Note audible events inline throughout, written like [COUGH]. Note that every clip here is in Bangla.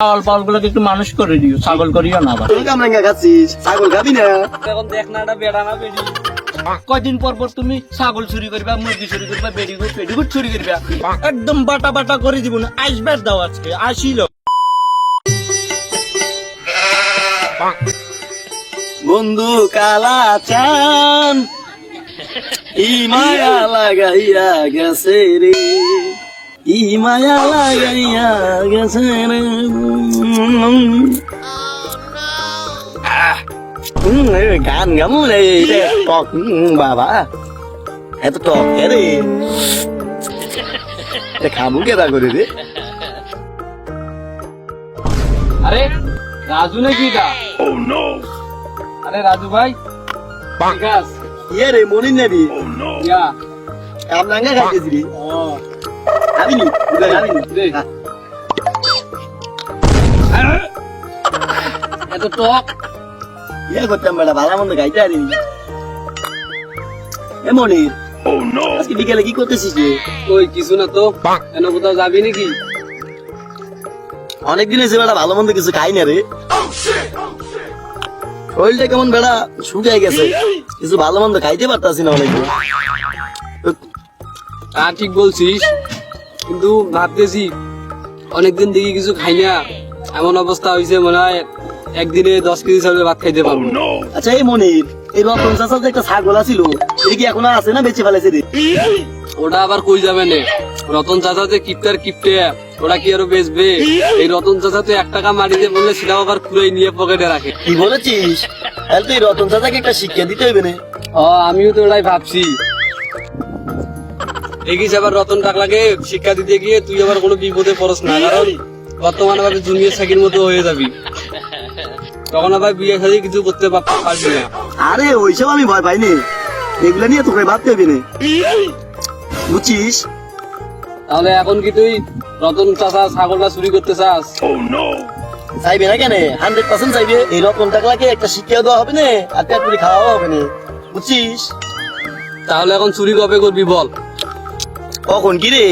পাওয়াল গুলোকে একটু মানুষ করে দিও ছাগল করিও না আবার। কামরাঙ্গা খাচ্ছিস ছাগল খাবি না। এখন দেখ না এটা বেড়া না বেড়ি। কয়দিন পর পর তুমি ছাগল চুরি করবা মুরগি চুরি করবা বেড়ি গুড় পেডি গুড় চুরি করবা। একদম বাটা বাটা করে দিব না আসবার দাও আজকে আসিল। বন্ধু কালা চান ই মায়া লাগাইয়া গেছে রে। ই মায়া লাগাইয়া গেছে রে আহ, হুম, গান গামু রে টক বাবা এত টক কে রে খাব কেদা করে রে আরে রাজু নাকি এটা আরে রাজু ভাই ঠিক আছে ইয়ে রে মনিন নেবি ইয়া কামরাঙ্গা খাইতেছি রে ও এত টক। ইয়ে করতাম বেটা ভালো মন্দ খাইতে আরি এ মনির আজকে বিকেলে কি করতেছিস রে? ওই কিছু না তো। কেন কোথাও যাবি নাকি? অনেকদিন হয়েছে বেটা ভালো মন্দ কিছু খাই না রে। শরীরটা কেমন বেড়া শুকাই গেছে। কিছু ভালো মন্দ খাইতে পারতাছি না অনেকদিন। তা ঠিক বলছিস। কিন্তু ভাবতেছি অনেকদিন দেখি কিছু খাই না। এমন অবস্থা হয়েছে মনে হয় একদিনে দশ কেজি চালের ভাত খাইতে পারব। আচ্ছা এই মনির এই রতন যে একটা ছাগল আছিল এটা কি এখন আর আছে না বেঁচে ফেলেছে রে? ওটা আবার কই যাবে না? রতন চাচা যে কিপটার কিপটে ওরা কি আরও বেচবে? এই রতন চাচা তো এক টাকা মাটিতে বললে সেটাও আবার কুড়াই নিয়ে পকেটে রাখে। কি বলেছিস? তাহলে তো এই রতন চাচাকে একটা শিক্ষা দিতে হইবে না। ও আমিও তো ওটাই ভাবছি। দেখিস আবার রতন টাকলাকে শিক্ষা দিতে গিয়ে তুই আবার কোনো বিপদে পড়স না কারণ বর্তমানে ভাবে জুনিয়র সাকির মতো হয়ে যাবি। তখন আবার বিয়ে সাথে কিছু করতে পারবি না। আরে ওইসব আমি ভয় পাইনি এগুলা নিয়ে তোকে ভাবতে হবে না। বুঝছিস? তাহলে এখন কি তুই রতন চাষা ছাগলটা চুরি করতে চাস? চাইবে না কেন? হান্ড্রেড পার্সেন্ট চাইবে। এই রকম টাকলাকে একটা শিক্ষা দেওয়া হবে না আর পেট খাওয়া হবে না। বুঝছিস? তাহলে এখন চুরি কবে করবি বল? কখন কি রে?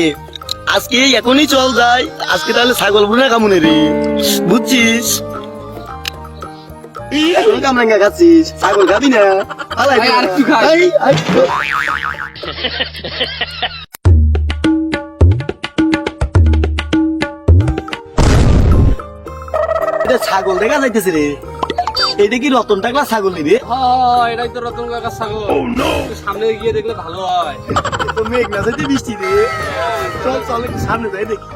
আজকে এখনই চল যাই। আজকে তাহলে ছাগল বুনে কামুনে রে। বুঝছিস? কামরাঙ্গা খাচ্ছিস। ছাগল খাবি না। [LAUGHS] ছাগল দেখা যাইতেছে রে। এটা কি রতন টাকলা ছাগল নিবে? হ্যাঁ এটাই তো রতন কাকার ছাগল। সামনে গিয়ে দেখলে ভালো হয়। তো মেঘ না যাইতে বৃষ্টি রে চল চল সামনে যাই দেখি।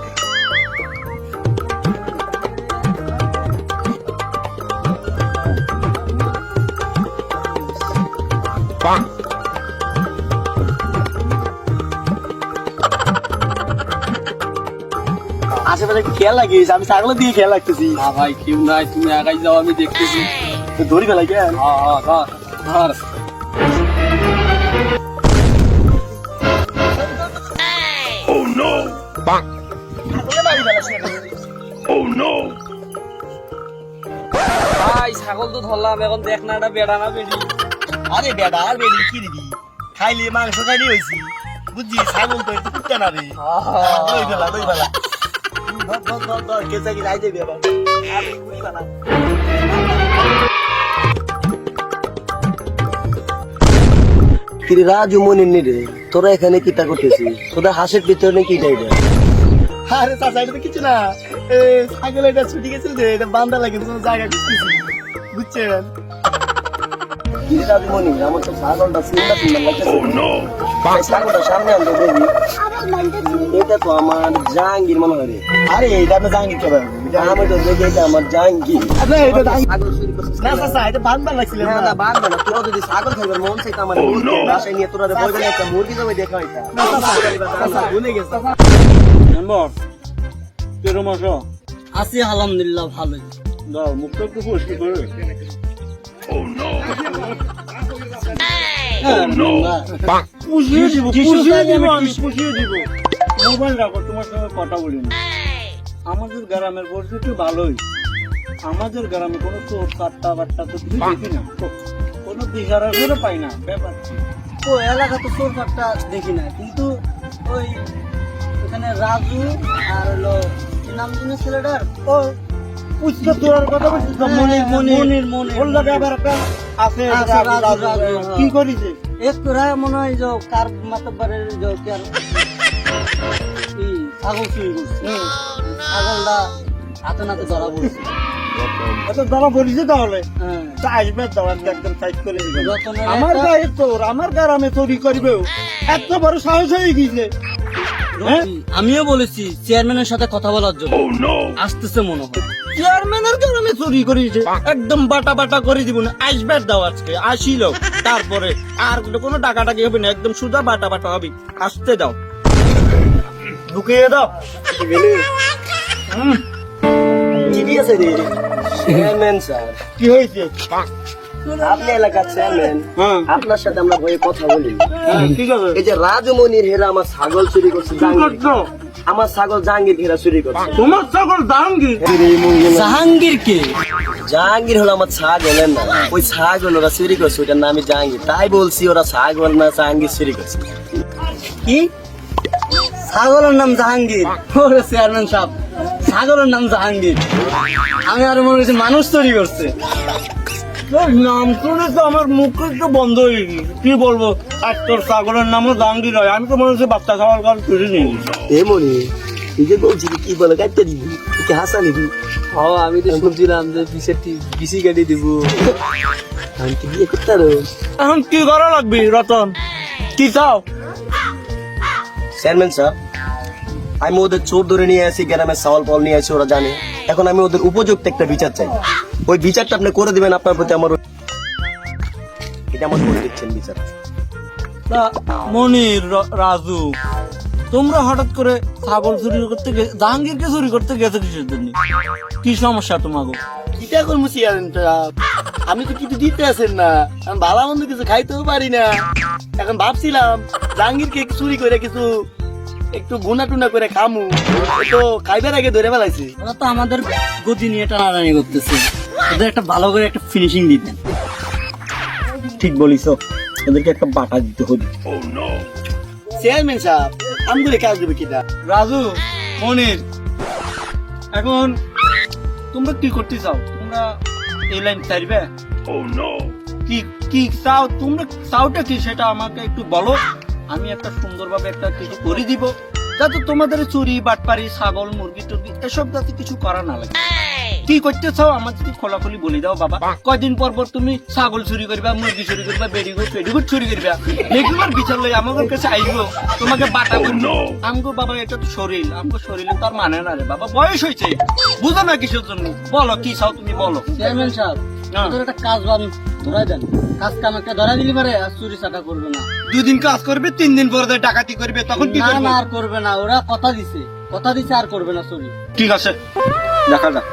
আশেপাশে খেয়াল লাগিস আমি ছাগলের দিয়ে খেয়াল রাখতেছি। না ভাই কেউ নাই তুমি একাই যাও আমি দেখতেছি। ধরি ফেলাই কেন হ্যাঁ হ্যাঁ ধর ধর ভাই ছাগল তো ধরলাম এখন দেখ না এটা বেড়া না বেড়ি? আরে বেটা আর বেরি কি দিবি খাইলে মাংস খাইলে হয়েছি বুঝছি ছাগল তো একটু কুত্তা না রে। দই ফেলা দই ফেলা। ধর ধর ধর ধর কেঁচা কি রাই দেবে আবার আর এই কুড়ি কিরে রাজু মনির নি রে? তোরা এখানে কি তা করতেছিস? তোদের হাঁসের ভিতরে কি যাই আরে চাচা এটা তো কিছু না। এ ছাগল এটা ছুটি গেছিল যে এটা বান্দা লাগে তো জায়গা খুঁজতেছি। বুঝছেন? আমার তো ছাগলটা সুন্দর সুন্দর লাগতেছে এই ছাগলটা সামনে আনতে দেখি এটা তো আমার জাহাঙ্গীর মনে হয় আরে এটা তো জাহাঙ্গীর কে আমি তো দেখি এটা আমার জাহাঙ্গীর না এটা না চাচা এটা বান্দা লাগছিল না না বান্দা না তোরা যদি ছাগল খাইবার মন চাইতো আমার বাসায় নিয়ে তোরা বলবে না একটা মুরগি জমে দেখা হইতা ভুলে গেছে মেম্বার কিরম আছো আছি আলহামদুলিল্লাহ ভালো দাও মুখটা একটু পরিষ্কার করে পুষিয়ে দিব পুষিয়ে দিব আমি পুষিয়ে দিব মোবাইল রাখো তোমার সঙ্গে কথা বলি না আমাদের গ্রামের পরিস্থিতি ভালোই আমাদের গ্রামে কোনো চোর কাট্টা বাট্টা তো কিছু দেখি না কোনো দিশারা করে পাই না ব্যাপার? তো এলাকা তো চোর কাটটা দেখি না কিন্তু ওই ওখানে রাজু আর হলো নাম জানি ছেলেটার ও পুচকে তোর কথা বলছিস তো? মনির মনির মনির, মনির। ওর লাগে আবার একটা আছে রাজু, রাজু, কি হ্যাঁ। করিছে রায় মনে হয় যে কার মাতব্বারের যে ছাগল চুরি করছে। ছাগলটা হাতে নাতে ধরা পড়ছে। ধরা পড়িছে তাহলে? হ্যাঁ। আসবে দাও একদম সাইড করে আমার গায়ে তোর আমার গ্রামে চুরি করবেও এত বড় সাহস হয়ে গিয়েছে? আমিও বলেছি চেয়ারম্যানের সাথে কথা বলার জন্য। আসতেছে মনে হয়। চেয়ারম্যানের গ্রামে চুরি করিছে। একদম বাটা বাটা করে দিব না। আসবে দাও আজকে আসিল। তারপরে আর কোনো টাকা টাকি হবে না একদম সুদা বাটা বাটা হবে। আসতে দাও। ঢুকিয়ে দাও। কি দিয়েছে রে? চেয়ারম্যান স্যার কি হয়েছে? আপনি এলাকার চেয়ারম্যান হ্যাঁ। আপনার সাথে আমরা বইয়ে কথা বলি। হ্যাঁ, ঠিক আছে। এই যে রাজমণির হেরা আমার ছাগল চুরি করছে আমার ছাগল জাহাঙ্গীর হেরা চুরি করছে। তোমার জাহাঙ্গীর? কে? জাহাঙ্গীর হলো আমার ছাগলের না? ওই ছাগল ওরা চুরি করছে ওটার নামই জাহাঙ্গীর। তাই বলছি ওরা ছাগল না জাহাঙ্গীর চুরি করছে। কি? ছাগলের নাম জাহাঙ্গীর। ওরে চেয়ারম্যান সাহেব ছাগলের নাম জাহাঙ্গীর। আমি আর মনে করছি মানুষ তৈরি করছে। নাম শুনে তো আমার মুখ একটু বন্ধ হয়ে গেছে। কি বলব? আর তোর ছাগলের নামও জাহাঙ্গীর হয় আমি তো মনে হচ্ছে বাচ্চা খাওয়ার চুরি নিয়ে গেছি। এ মনি তুই যে বলছি কি বলে কাটতে দিবি? কি হাসা নিবি ও আমি তো শুনছিলাম যে পিসের পিসি কাটি দিব। আমি কি বিয়ে করতে এখন কি করা লাগবে রতন? কি চাও? চেয়ারম্যান স্যার আমি ওদের চোর ধরে নিয়ে আসি গ্রামের সাওয়াল পাল নিয়ে আসি ওরা জানে। এখন আমি ওদের উপযুক্ত একটা বিচার চাই। ওই বিচারটা আপনি করে দিবেন আপনার প্রতি আমার এটা আমার করে দিচ্ছেন বিচার। মনির রাজু তোমরা হঠাৎ করে ছাগল চুরি করতে জাহাঙ্গীরকে চুরি করতে গেছো কিসের জন্য? কি সমস্যা তোমাকে কিটা করব চেয়ারম্যানটা আমি তো কিছু দিতে আসেন না। আমি ভালো মন্দ কিছু খাইতেও পারি না। এখন ভাবছিলাম জাহাঙ্গীরকে চুরি করে কিছু একটু গুনা টুনা করে খামু। তো খাইবার আগে ধরে ফেলাইছি। ওরা তো আমাদের গতি নিয়ে টানাটানি করতেছে। ওদের একটা ভালো করে একটা ফিনিশিং দিতেন ঠিক বলিস এদেরকে একটা বাটা দিতে হবে। চেয়ারম্যান সাহেব আমি করে কাজ দেবে কিনা? রাজু মনির এখন তোমরা কি করতে চাও? তোমরা এই লাইন নো কি কি চাও তোমরা চাওটা কি সেটা আমাকে একটু বলো। আমি একটা সুন্দরভাবে একটা কিছু করে দিব। যাতে তোমাদের চুরি বাটপারি ছাগল মুরগি টুরগি এসব যাতে কিছু করা না লাগে। কি করতে চাও আমাদেরকে খোলাখুলি বলে দাও বাবা। কয়দিন পর পর তুমি ছাগল চুরি করবা মুরগি চুরি করবা বেডিগুড পেডিগুড চুরি করবা। রেগুলার বিচার লই আমাদের কাছে আইবো। তোমাকে বাটা করব আমগো বাবা এটা তো শরীর। আমগো শরীরে তার মানে না রে বাবা বয়স হয়েছে। বুঝো না কিসের জন্য। বলো কি চাও তুমি বলো। চেয়ারম্যান সাহেব। ওদের একটা কাজ বান ধরাই দেন। কাজ কাম একটা ধরা দিলি পারে আর চুরি চাটা করবে না। দুদিন কাজ করবে তিন দিন পরে তো ডাকাতি করবে তখন কি করবে? না আর করবে না। ওরা কথা দিছে। কথা দিছে আর করবে না চুরি। ঠিক আছে। দেখা যাক।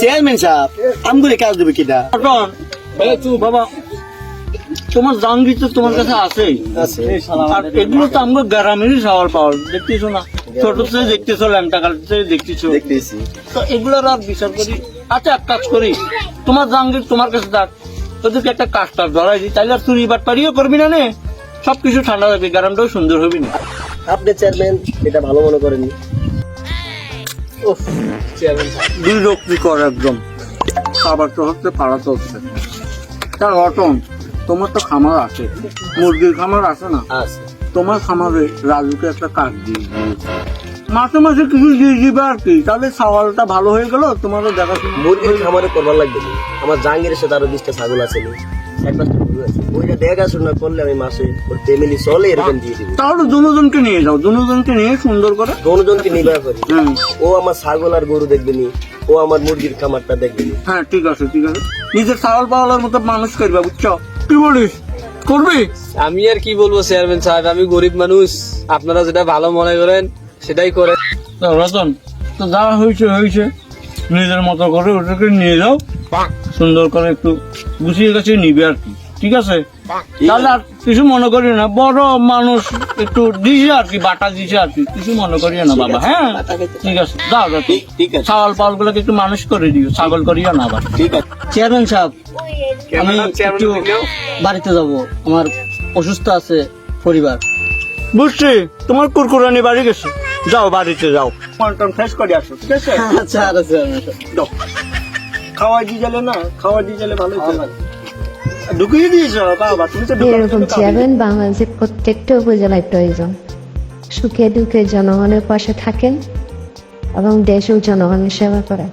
চেয়ারম্যান সাহেব আমি করে কাজ দেবে কিটা রতন, এই তুই বাবা তোমার জাঙ্গি তো তোমার কাছে আছেই। আর এগুলো তো আমরা গ্রামেরই সাওয়ার পাওয়ার। দেখতেছো না? ছোট থেকে দেখতেছো ল্যাংটা কাল থেকে দেখতেছো। তো এগুলোর আর বিচার করি। আচ্ছা এক কাজ করি। তোমার তোমার কাছে থাক। ওদেরকে একটা ধরাই দিই। তাইলে আর চুরি বাটপারিও করবি না নে? সবকিছু ঠান্ডা থাকবে। গ্রামটাও সুন্দর হবি না। আপনি চেয়ারম্যান এটা ভালো মনে করেননি। উফ, দুই রক্তি কর একদম। খাবার তো হচ্ছে পাড়াতে হচ্ছে তার অটন তোমার তো খামার আছে। মুরগির খামার আছে না? তোমার খামারে রাজুকে একটা কাজ দিয়ে। মাসে মাসে কিছু দিয়ে দিবে আর কি। তাহলে সওয়ালটা ভালো হয়ে গেল তোমারও দেখাশোনা মুরগির খামারে করবার লাগবে। আমার জাহাঙ্গীরের সাথে আরও বিশটা ছাগল আছে নি। এক পাঁচটা গরু আছে ওইটা দেখাশোনা করলে আমি মাসে ওর ফ্যামিলি চলে এরকম দিয়ে দিবি তাহলে দুজনকে নিয়ে যাও দুজনকে নিয়ে সুন্দর করে দোনোজনকে নির্ভর করি ও আমার ছাগল আর গরু দেখবে নি ও আমার মুরগির খামারটা দেখবে নি। হ্যাঁ ঠিক আছে ঠিক আছে। নিজের ছাগল পাওয়ার মতো মানুষ করবে বুঝছ? কি বলিস? করবি? আমি আর কি বলব চেয়ারম্যান সাহেব আমি গরিব মানুষ। আপনারা যেটা ভালো মনে করেন সেটাই করে রতন তো যা হয়েছে হয়েছে। নিজের মতো করে ওটাকে নিয়ে যাও। সুন্দর করে একটু গুছিয়ে গেছে নিবে আর কি। ঠিক আছে? তাহলে আর কিছু মনে করি না বড় মানুষ একটু দিছে আর কি বাটা দিছে আর কি কিছু মনে করিও না বাবা হ্যাঁ? ঠিক আছে যাও যাও ঠিক আছে। ছাগল পাগল গুলোকে একটু মানুষ করে দিও ছাগল করিও না আবার। ঠিক আছে। চেয়ারম্যান সাহেব আমি একটু বাড়িতে যাব আমার অসুস্থ আছে পরিবার। বুঝছি তোমার কুরকুরানি বাড়ি গেছে। যাও বাড়িতে যাও। টন ফ্রেশ করে আসো ঠিক আছে? আচ্ছা আচ্ছা যাও খাওয়া ডিজেলে না খাওয়া ডিজেলে ভালোই ভালো ঢুকিয়ে দিয়েছ বাবা তুমি তো এরকম চেয়ারম্যান বাংলাদেশের প্রত্যেকটা উপজেলায় প্রয়োজন। সুখে দুঃখে জনগণের পাশে থাকেন এবং দেশেও জনগণের সেবা করেন।